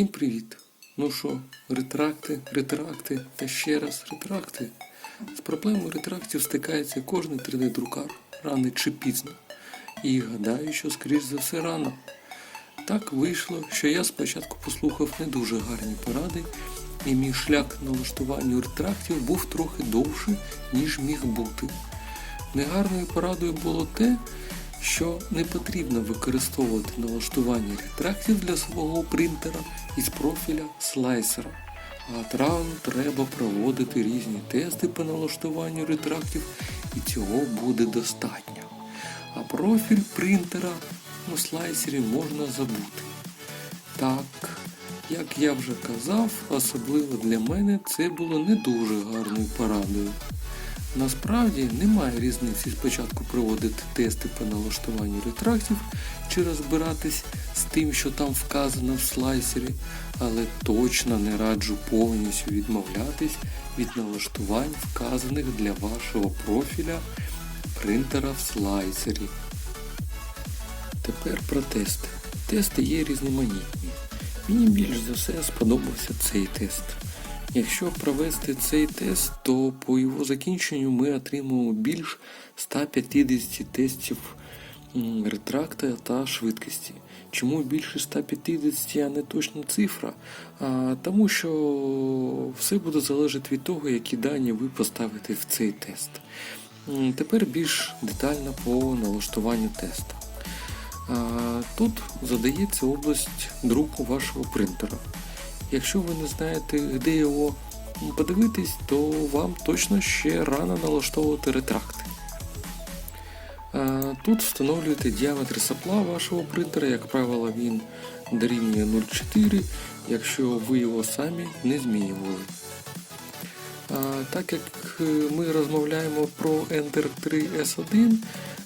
Всім привіт! Ну що, ретракти, ретракти та ще раз ретракти. З проблемою ретрактів стикається кожний 3D-друкар рано чи пізно. І гадаю, що скоріш за все рано. Так вийшло, що я спочатку послухав не дуже гарні поради, і мій шлях на налаштуванню ретрактів був трохи довший, ніж міг бути. Негарною порадою було те, що не потрібно використовувати налаштування ретрактів для свого принтера із профіля слайсера. А одразу треба проводити різні тести по налаштуванню ретрактів, і цього буде достатньо. А профіль принтера у слайсері можна забути. Так, як я вже казав, особливо для мене це було не дуже гарною порадою. Насправді немає різниці спочатку проводити тести по налаштуванню ретрактів чи розбиратись з тим, що там вказано в слайсері, але точно не раджу повністю відмовлятись від налаштувань, вказаних для вашого профіля принтера в слайсері. Тепер про тести. Тести є різноманітні. Мені більш за все сподобався цей тест. Якщо провести цей тест, то по його закінченню ми отримаємо більш 150 тестів ретракта та швидкості. Чому більше 150, а не точна цифра? А, тому що все буде залежати від того, які дані ви поставите в цей тест. Тепер більш детально по налаштуванню тесту. Тут задається область друку вашого принтера. Якщо ви не знаєте, де його подивитись, то вам точно ще рано налаштовувати ретракти. Тут встановлюєте діаметр сапла вашого принтера, як правило, він дорівнює 0,4, якщо ви його самі не змінювали. Так як е, ми розмовляємо про Ender 3 S1,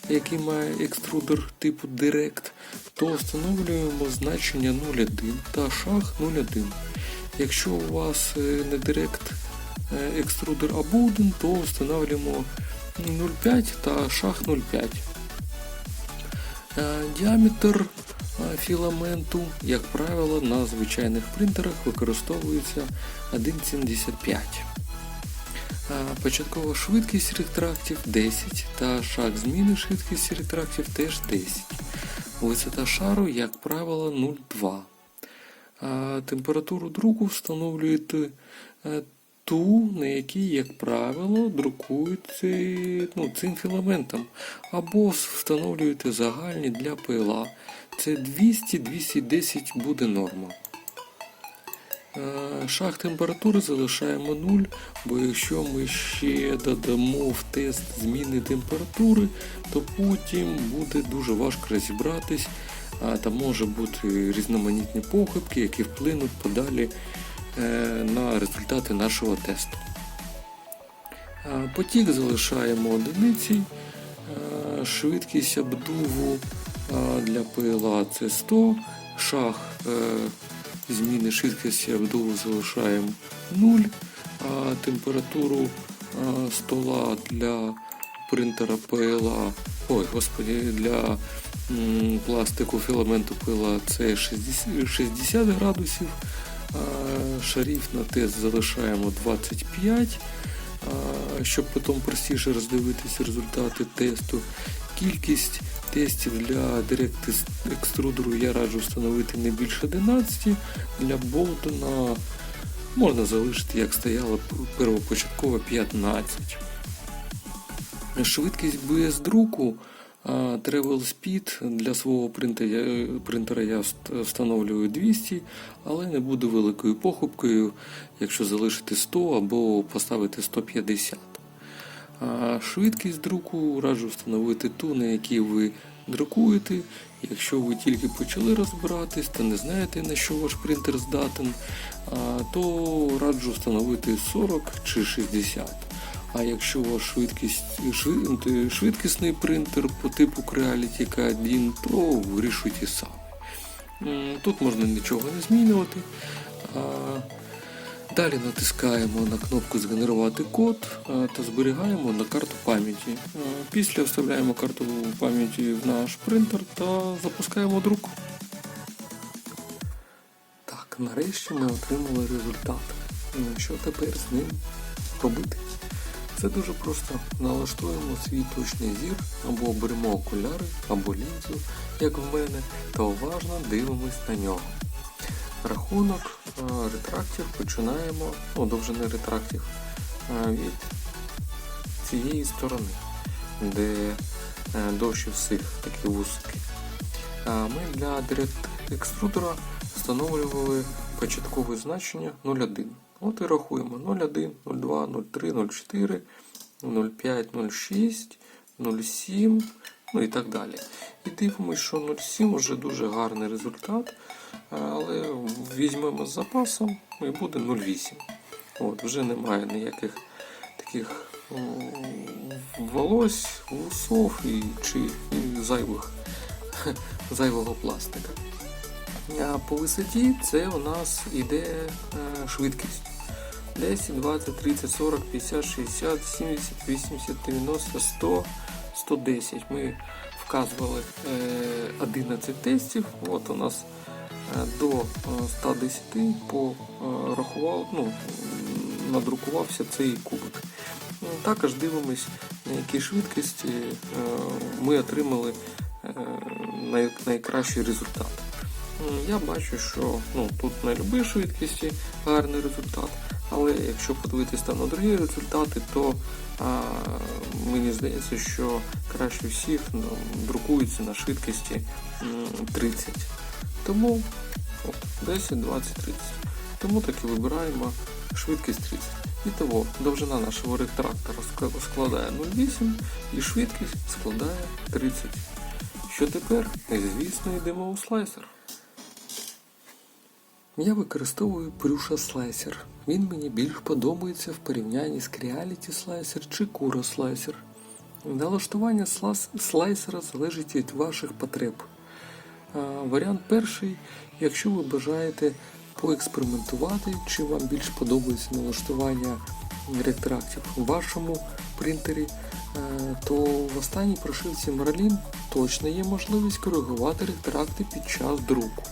який має екструдер типу Direct, то встановлюємо значення 0,1 та шаг 0,1. Якщо у вас е, не Direct е, екструдер 1, то встановлюємо 0,5 та шаг 0,5. Е, Діаметр філаменту, як правило, на звичайних принтерах використовується 1,75. Початкова швидкість ретрактів 10 та шаг зміни швидкості ретрактів теж 10. Висота шару, як правило, 0,2. Температуру друку встановлюєте е, ту, на якій, як правило, друкуєте ну, цим філаментом. Або встановлюєте загальні для пила. Це 200-210 буде норма. Е, Шаг температури залишаємо 0, бо якщо ми ще додамо в тест зміни температури, то потім буде дуже важко розібратись, а там може бути різноманітні похибки, які вплинуть подалі е, на результати нашого тесту. Потік залишаємо одиниці, Е, швидкість обдуву для ПЛА це 100, шаг зміни швидкості обдуву залишаємо 0, а температуру стола для принтера PLA, ой, господи, для пластику філаменту PLA це 60, 60 градусів, шарів на тест залишаємо 25, щоб потім простіше роздивитися результати тесту. Кількість тестів для Direct екструдеру я раджу встановити не більше 11. Для Болтона можна залишити, як стояло первопочатково 15. Швидкість без друку Travel Speed для свого принтера, я встановлюю 200, але не буде великою похибкою, якщо залишити 100 або поставити 150. А швидкість друку раджу встановити ту, на якій ви друкуєте. Якщо ви тільки почали розбиратись та не знаєте на що ваш принтер здатен, то раджу встановити 40 чи 60. А якщо у вас швидкість, швид- швидкісний принтер по типу Creality K1, то вирішуйте самі. М, Тут можна нічого не змінювати. Далі натискаємо на кнопку Згенерувати код та зберігаємо на карту пам'яті. Після вставляємо карту пам'яті в наш принтер та запускаємо друк. Так, Так, нарешті ми отримали результат. Ну, Що тепер з ним робити? Це дуже просто. Налаштуємо свій точний зір, або беремо окуляри, або лінзу, як в мене, та уважно дивимось на нього. Рахунок е, ретрактів починаємо, ну, довжини ретрактів е, від цієї сторони, де е, довші всіх такі вусики. А Ми для директ екструдера встановлювали початкове значення 0,1. От і рахуємо 0,1, 0,2, 0,3, 0,4, 0,5, 0,6, 0,7, ну і так далі. І дивимося, що 0,7 вже дуже гарний результат, але візьмемо з запасом і буде 0,8. От, вже немає ніяких таких волос, вусов і, чи і зайвих, зайвого пластика. А по висоті це у нас іде е, швидкість. 10, 20, 30, 40, 50, 60, 70, 80, 90, 100, 110. Ми вказували е, 11 тестів. От у нас е, до е, 110 порахував, ну, надрукувався цей кубик. Ну, Також дивимось, на якій швидкості е, ми отримали е, най- найкращий результат. Я бачу, що ну, тут на будь-якій швидкості гарний результат. Але якщо подивитися на другі результати, то а, мені здається, що краще всіх ну, друкується на швидкості 30. Тому от, 10, 20, 30. Тому так і вибираємо швидкість 30. І того довжина нашого ретрактора складає 0,8 і швидкість складає 30. Що тепер? Звісно, йдемо у слайсер. Я використовую Prusa Slicer. Він мені більш подобається в порівнянні з Creality Slicer чи Kuro Slicer. Налаштування слайсера залежить від ваших потреб. А, Варіант перший, якщо ви бажаєте поекспериментувати, чи вам більш подобається налаштування ретрактів у вашому принтері, е, то в останній прошивці Marlin точно є можливість коригувати ретракти під час друку.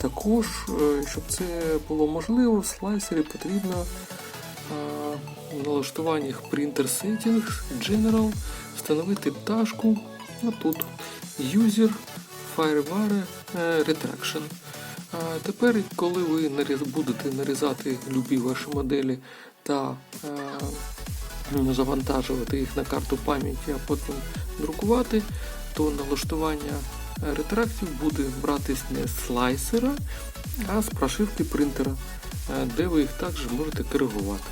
Також, е, щоб це було можливо, в слайсері потрібно е, в налаштуваннях Printer Settings General встановити пташку отут User Firewire е, Retraction. Тепер, коли ви будете нарізати любі ваші моделі та е, завантажувати їх на карту пам'яті, а потім друкувати, то налаштування е, ретрактів буде братись не з слайсера, а з прошивки принтера, де ви їх також можете коригувати.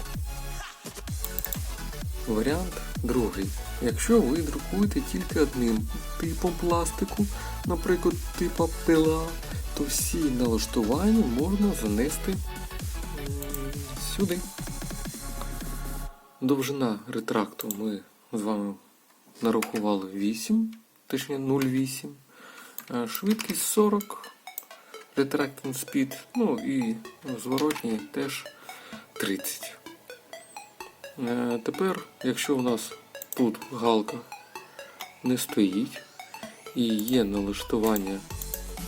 Варіант другий. Якщо ви друкуєте тільки одним типом пластику, наприклад, типа пила, то всі налаштування можна занести сюди. Довжина ретракту ми з вами нарахували 8, точніше 0,8. Е, Швидкість 40, ретрактинг спід, ну і зворотній теж 30. Е, Тепер, якщо у нас тут галка не стоїть і є налаштування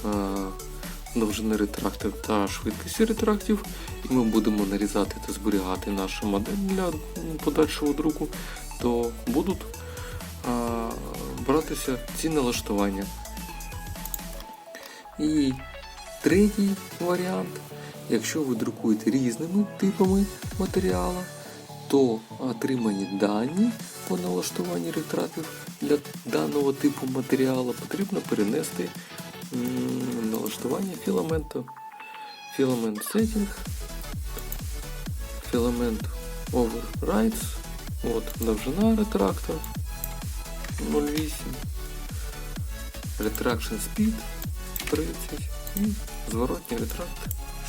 е, довжини ретрактів та швидкості ретрактів, і ми будемо нарізати та зберігати нашу модель для подальшого друку, то будуть е, братися ці налаштування. І третій варіант, якщо ви друкуєте різними типами матеріалу, то отримані дані по налаштуванні ретрактів для даного типу матеріалу потрібно перенести налаштування філаменту. Філамент setting, філамент overrides, от довжина ретракта 0,8, retraction speed 30 і зворотній ретракт,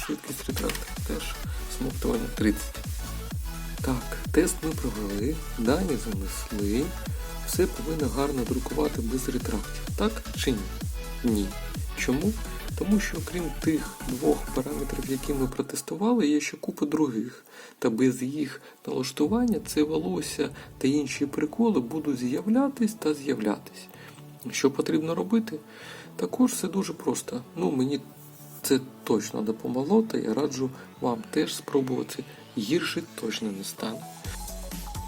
швидкість ретракта теж смоктування 30. Так, тест ми провели, дані занесли. Все повинно гарно друкувати без ретрактів. Так чи ні? Ні. Чому? Тому що крім тих двох параметрів, які ми протестували, є ще купа других. Та без їх налаштування це волосся та інші приколи будуть з'являтись та з'являтись. Що потрібно робити? Також все дуже просто. Ну, мені це точно допомогло, та я раджу вам теж спробувати. Гірше точно не стане.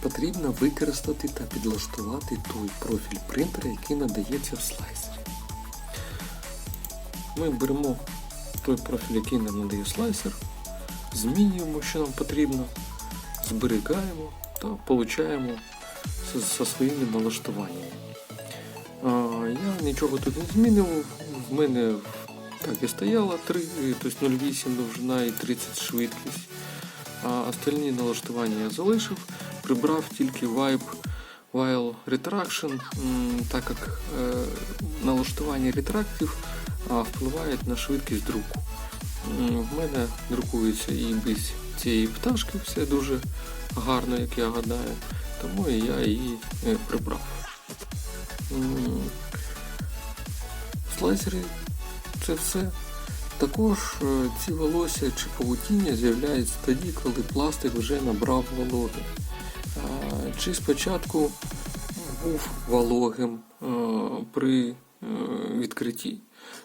Потрібно використати та підлаштувати той профіль принтера, який надається в слайсері. Ми беремо той профіль, який нам надає слайсер, змінюємо, що нам потрібно, зберігаємо та получаємо зі своїми налаштуваннями. Я нічого тут не змінив. В мене так і стояло 3, тобто 0,8 довжина і 30 швидкість. А остальні налаштування я залишив, прибрав тільки Vibe While Retraction, так як е, налаштування ретрактів впливають на швидкість друку. В мене друкується і без цієї пташки все дуже гарно, як я гадаю, тому і я її е, прибрав. Слайсери це все. Також е, ці волосся чи павутіння з'являються тоді, коли пластик вже набрав вологи. Чи спочатку був вологим е, при е, відкритті.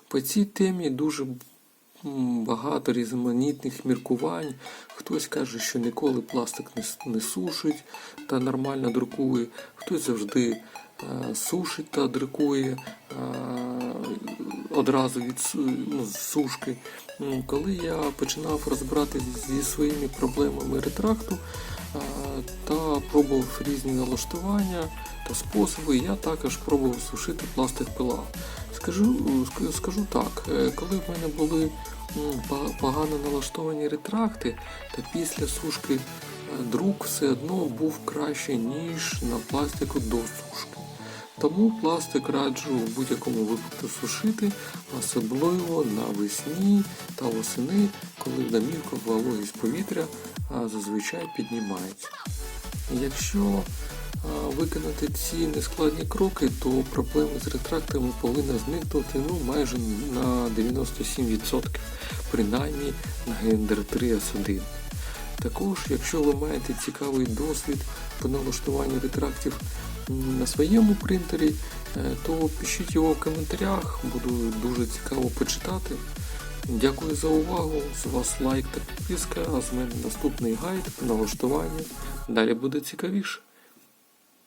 По цій темі дуже багато різноманітних міркувань. Хтось каже, що ніколи пластик не, сушить та нормально друкує, хтось завжди сушить та друкує одразу від ну, сушки. Коли я починав розбиратися зі своїми проблемами ретракту та пробував різні налаштування та способи, я також пробував сушити пластик пила. Скажу, скажу так, е, коли в мене були погано налаштовані ретракти, та після сушки е, друк все одно був краще, ніж на пластику до сушки. Тому пластик раджу в будь-якому випадку сушити, особливо навесні та восени, коли в домівках вологість повітря зазвичай піднімається. Якщо виконати ці нескладні кроки, то проблеми з ретрактами повинна зникнути ну, майже на 97%, принаймні на Gender 3S1. Також, якщо ви маєте цікавий досвід по налаштуванню ретрактів на своєму принтері, е, то пишіть його в коментарях, буду дуже цікаво почитати. Дякую за увагу. З вас лайк та підписка, а з мене наступний гайд налаштування. Далі буде цікавіше.